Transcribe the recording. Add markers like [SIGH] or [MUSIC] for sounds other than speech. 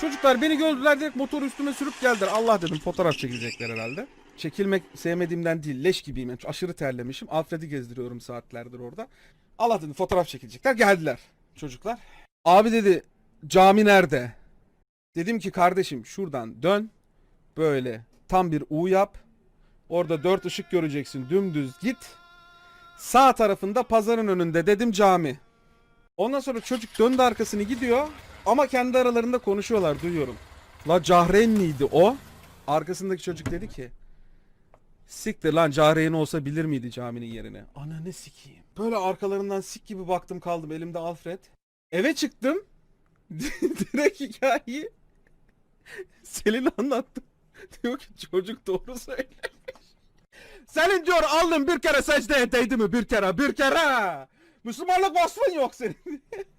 Çocuklar beni gördüler direkt motoru üstüme sürüp geldiler. Allah dedim fotoğraf çekilecekler herhalde. Çekilmek sevmediğimden değil leş gibiyim. Yani aşırı terlemişim. Alfred'i gezdiriyorum saatlerdir orada. Allah dedim fotoğraf çekilecekler. Geldiler çocuklar. Abi dedi cami nerede? Dedim ki kardeşim şuradan dön. Böyle tam bir U yap. Orada dört ışık göreceksin. Dümdüz git. Sağ tarafında pazarın önünde dedim cami. Ondan sonra çocuk döndü arkasını gidiyor. Ama kendi aralarında konuşuyorlar duyuyorum. La Cahreyn miydi o? Arkasındaki çocuk dedi ki Siktir lan Cahreyn olsa bilir miydi caminin yerini? Ananı sikeyim. Böyle arkalarından sik gibi baktım kaldım elimde Alfred. Eve çıktım. [LAUGHS] Direkt hikayeyi Selin anlattı. Diyor ki çocuk doğru söylemiş. Senin diyor alnın bir kere secdeye değdi mi bir kere bir kere. Müslümanlık vasfın yok senin. [LAUGHS]